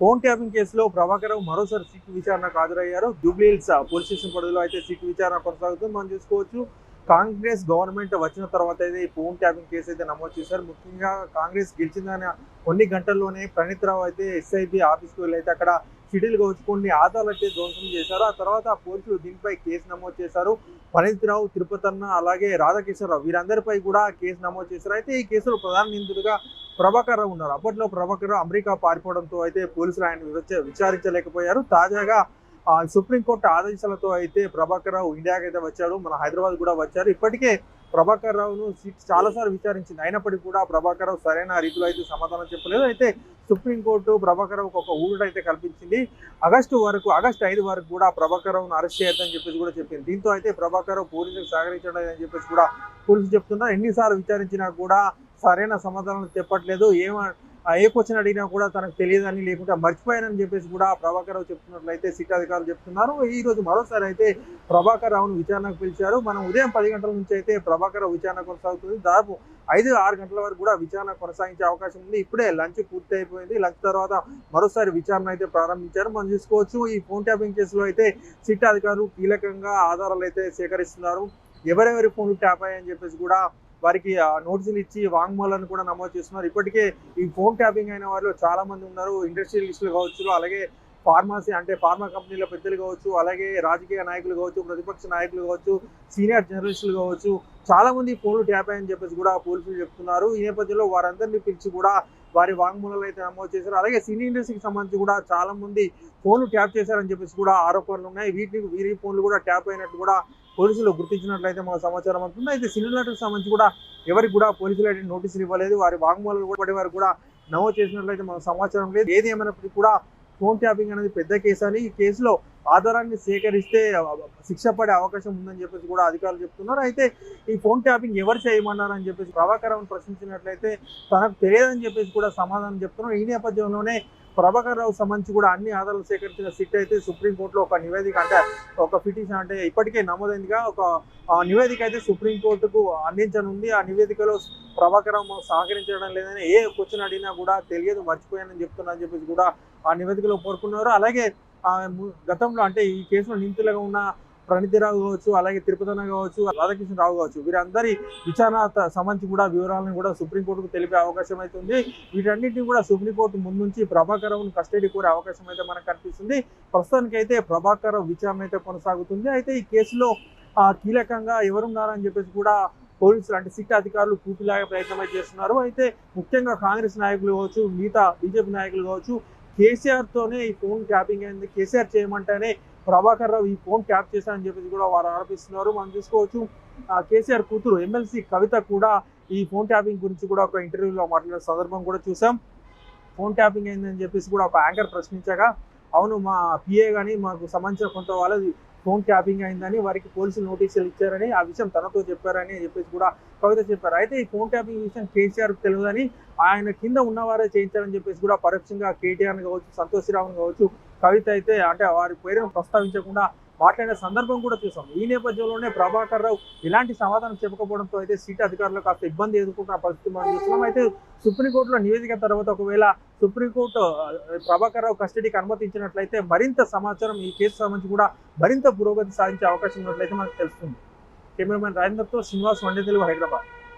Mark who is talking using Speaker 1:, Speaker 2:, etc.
Speaker 1: Phone tapping కేసులో ప్రభాకర్ మరోసారి SIT విచారణకు హాజరయ్యారు. జూబ్లీహిల్స్ పోలీస్ స్టేషన్ పరిధిలో అయితే సిట్ విచారణ కొనసాగుతుంది. మనం చూసుకోవచ్చు కాంగ్రెస్ గవర్నమెంట్ వచ్చిన తర్వాత అయితే ఈ ఫోన్ ట్యాపింగ్ కేసు అయితే నమోదు చేశారు. ముఖ్యంగా కాంగ్రెస్ గెలిచిందని కొన్ని గంటల్లోనే ప్రణీత్ రావు అయితే ఎస్ఐబి ఆఫీస్కి వెళ్ళి అయితే అక్కడ షెడ్యూల్గా వచ్చి కొన్ని ఆధారాలు అయితే ధ్వంసం చేశారు. ఆ తర్వాత పోలీసులు దీనిపై కేసు నమోదు చేశారు. ప్రణీత్ రావు తిరుపతన్న అలాగే రాధాకిషోరరావు వీరందరిపై కూడా కేసు నమోదు చేశారు. అయితే ఈ కేసులో ప్రధాన నిందితుడిగా ప్రభాకర్ ఉన్నారు. అప్పట్లో ప్రభాకర్ అమెరికా పారిపోవడంతో అయితే పోలీసులు ఆయన విచ- విచారించలేకపోయారు. తాజాగా సుప్రీంకోర్టు ఆదేశాలతో అయితే ప్రభాకర్ రావు ఇండియాకి అయితే వచ్చాడు మన హైదరాబాద్ కూడా వచ్చారు. ఇప్పటికే ప్రభాకర్ రావును చాలాసార్లు విచారించింది. అయినప్పటికీ కూడా ప్రభాకర్ రావు సరైన రీతిలో అయితే సమాధానం చెప్పలేదు. అయితే సుప్రీంకోర్టు ప్రభాకర్ రావుకు ఒక ఊరుడు అయితే కల్పించింది. ఆగస్టు వరకు ఆగస్టు ఐదు వరకు కూడా ప్రభాకర్ రావును అరెస్ట్ చేయొద్దని చెప్పేసి కూడా చెప్పింది. దీంతో అయితే ప్రభాకర్ రావు పోలీసులకు సహకరించడం అని చెప్పేసి కూడా పోలీసులు చెప్తున్నారు. ఎన్నిసార్లు విచారించినా కూడా సరైన సమాధానం చెప్పట్లేదు. ఏమ ఏ క్వశ్చన్ అడిగినా కూడా తనకు తెలియదని లేకుంటే మర్చిపోయానని చెప్పేసి కూడా ప్రభాకర్ రావు చెప్తున్నట్లయితే సిట్ అధికారులు చెప్తున్నారు. ఈ రోజు మరోసారి అయితే ప్రభాకర్ రావును విచారణకు పిలిచారు. మనం ఉదయం పది గంటల నుంచి అయితే ప్రభాకర్ రావు విచారణ కొనసాగుతుంది. దాదాపు ఐదు ఆరు గంటల వరకు కూడా విచారణ కొనసాగించే అవకాశం ఉంది. ఇప్పుడే లంచ్ పూర్తి అయిపోయింది లంచ్ తర్వాత మరోసారి విచారణ అయితే ప్రారంభించారు. మనం చూసుకోవచ్చు ఈ ఫోన్ ట్యాపింగ్ కేసులో అయితే సిట్ అధికారులు కీలకంగా ఆధారాలు అయితే సేకరిస్తున్నారు. ఎవరెవరి ఫోన్లు ట్యాప్ అయ్యాయని చెప్పేసి కూడా వారికి ఆ, నోటీసులు ఇచ్చి వాంగ్మూలను కూడా నమోదు చేస్తున్నారు. ఇప్పటికే ఈ ఫోన్ ట్యాపింగ్ అయిన వారిలో చాలా మంది ఉన్నారు ఇండస్ట్రియలిస్టులు కావచ్చు అలాగే ఫార్మసీ అంటే ఫార్మా కంపెనీల పెద్దలు కావచ్చు అలాగే రాజకీయ నాయకులు కావచ్చు ప్రతిపక్ష నాయకులు కావచ్చు సీనియర్ జర్నలిస్టులు కావచ్చు చాలా మంది ఫోన్లు ట్యాప్ అయ్యని చెప్పేసి కూడా పోలీసులు చెప్తున్నారు. ఈ నేపథ్యంలో వారందరినీ పిలిచి కూడా వారి వాంగ్మూలాలు అయితే నమోదు చేశారు. అలాగే సినీ ఇండస్ట్రీకి సంబంధించి కూడా చాలా మంది ఫోన్లు ట్యాప్ చేశారని చెప్పేసి కూడా ఆరోపణలు ఉన్నాయి. వీటిని వీరి ఫోన్లు కూడా ట్యాప్ అయినట్టు కూడా పోలీసులు గుర్తించినట్లయితే మాకు సమాచారం అవుతుంది అయితే సినీ నటులకు సంబంధించి కూడా ఎవరికి కూడా పోలీసులు అయితే నోటీసులు ఇవ్వలేదు. వారి వాంగ్మూలాలు కూడా వారు కూడా నమోదు చేసినట్లయితే మనకు సమాచారం లేదు. ఏది ఏమైనప్పటికీ కూడా ఫోన్ ట్యాపింగ్ అనేది పెద్ద కేసు అని ఈ కేసులో ఆధారాన్ని సేకరిస్తే శిక్ష పడే అవకాశం ఉందని చెప్పేసి కూడా అధికారులు చెప్తున్నారు. అయితే ఈ ఫోన్ ట్యాపింగ్ ఎవరు చేయమన్నారని చెప్పేసి ప్రభాకరం ప్రశ్నించినట్లయితే తనకు తెలియదని చెప్పేసి కూడా సమాధానం చెప్తున్నారు. ఈ నేపథ్యంలోనే ప్రభాకర్ రావు సంబంధించి కూడా అన్ని ఆధారాలు సేకరించిన సిట్ అయితే సుప్రీంకోర్టులో ఒక నివేదిక అంటే ఒక పిటిషన్ అంటే ఇప్పటికే నమోదైందిగా ఒక ఆ నివేదిక అయితే సుప్రీంకోర్టుకు అందించనుంది. ఆ నివేదికలో ప్రభాకర్ రావు సహకరించడం లేదని ఏ క్వశ్చన్ అడిగినా కూడా తెలియదు మర్చిపోయానని చెప్తున్నారని చెప్పేసి కూడా ఆ నివేదికలో కోరుకున్నారు. అలాగే గతంలో అంటే ఈ కేసులో నిందితులుగా ఉన్న ప్రణితిరావు కావచ్చు అలాగే తిరుపతన కావచ్చు రాధాకృష్ణ రావు కావచ్చు వీరందరి విచారణ సంబంధించి కూడా వివరాలను కూడా సుప్రీంకోర్టుకు తెలిపే అవకాశం అయితే ఉంది. వీటన్నిటిని కూడా సుప్రీంకోర్టు ముందు నుంచి ప్రభాకరం కస్టడీ కోరే అవకాశం అయితే మనకు కనిపిస్తుంది. ప్రస్తుతానికి అయితే ప్రభాకర్ విచారణ అయితే కొనసాగుతుంది. అయితే ఈ కేసులో కీలకంగా ఎవరున్నారని చెప్పేసి కూడా పోలీసులు అంటే సిట్ అధికారులు పూర్తిలాగా ప్రయత్నం చేస్తున్నారు. అయితే ముఖ్యంగా కాంగ్రెస్ నాయకులు కావచ్చు మిగతా బీజేపీ నాయకులు కావచ్చు కేసీఆర్ తోనే ఈ ఫోన్ ట్యాపింగ్ అయింది. కేసీఆర్ చేయమంటేనే ప్రభాకర్ రావు ఈ ఫోన్ ట్యాప్ చేశారని చెప్పేసి కూడా వారు ఆరోపిస్తున్నారు. మనం చూసుకోవచ్చు ఆ, కేసీఆర్ కూతురు ఎమ్మెల్సీ కవిత కూడా ఈ ఫోన్ ట్యాపింగ్ గురించి కూడా ఒక ఇంటర్వ్యూలో మాట్లాడే సందర్భం కూడా చూసాం ఫోన్ ట్యాపింగ్ అయిందని చెప్పేసి కూడా ఒక యాంకర్ ప్రశ్నించగా అవును మా పిఏ కానీ మాకు సంబంధించిన కొంత వాళ్ళది ఫోన్ ట్యాపింగ్ అయిందని వారికి పోలీసులు నోటీసులు ఇచ్చారని ఆ విషయం తనతో చెప్పారని చెప్పేసి కూడా కవిత చెప్పారు. అయితే ఈ ఫోన్ ట్యాపింగ్ విషయం కేసీఆర్ తెలియదని ఆయన కింద ఉన్నవారే చేయించారని చెప్పేసి కూడా పరోక్షంగా కేటీఆర్ కావచ్చు సంతోష్ రావుని కావచ్చు కవిత అయితే అంటే వారి పేరును ప్రస్తావించకుండా మాట్లాడిన సందర్భం కూడా చూసాం. ఈ నేపథ్యంలోనే ప్రభాకర్ రావు ఇలాంటి సమాధానం చెప్పకపోవడంతో అయితే సిటీ అధికారులు కాస్త ఇబ్బంది ఎదుర్కొంటున్న పరిస్థితి మనం చూస్తున్నాం. అయితే సుప్రీంకోర్టులో నివేదిక తర్వాత ఒకవేళ సుప్రీంకోర్టు ప్రభాకర్ రావు కస్టడీకి అనుమతించినట్లయితే మరింత సమాచారం ఈ కేసు సంబంధించి కూడా మరింత పురోగతి సాధించే అవకాశం ఉన్నట్లయితే మనకు తెలుస్తుంది. కెమెరామెన్ రాజేందర్తో శ్రీనివాస్ వండే తెలుగు హైదరాబాద్.